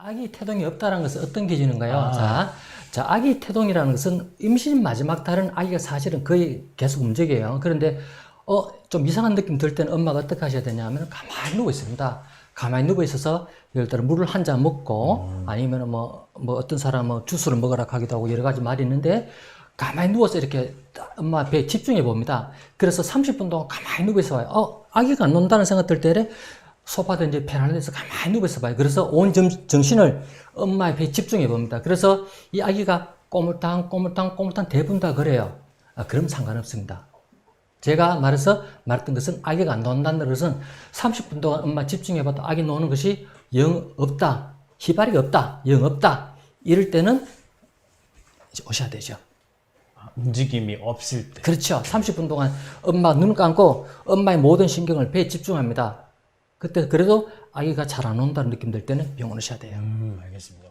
아기 태동이 없다는 것은 어떤 기준인가요? 아. 자, 자, 아기 태동이라는 것은 임신 마지막 달은 아기가 사실은 거의 계속 움직여요. 그런데 어, 좀 이상한 느낌 들 때는 엄마가 어떻게 하셔야 되냐면 가만히 누워 있습니다. 가만히 누워 있어서 예를 들어 물을 한 잔 먹고 아니면 뭐, 뭐 어떤 사람은 주스를 먹으라 하기도 하고 여러 가지 말이 있는데 가만히 누워서 이렇게 엄마 배에 집중해 봅니다. 그래서 30분 동안 가만히 누워 있어 봐요. 어, 아기가 안 논다는 생각 들 때 소파든지 페란에서 가만히 누워 있어 봐요. 그래서 온 정, 정신을 엄마의 배에 집중해 봅니다. 그래서 이 아기가 꼬물탕, 꼬물탕, 꼬물탕 대부분 다 그래요. 아, 그럼 상관없습니다. 제가 말해서 말했던 것은 아기가 안 논다는 것은 30분 동안 엄마 집중해봐도 아기 노는 것이 영 없다. 희발이 없다. 영 없다. 이럴 때는 이제 오셔야 되죠. 아, 움직임이 없을 때. 그렇죠. 30분 동안 엄마 눈 감고 엄마의 모든 신경을 배에 집중합니다. 그때 그래도 아기가 잘 안 온다는 느낌 들 때는 병원 오셔야 돼요. 음, 알겠습니다.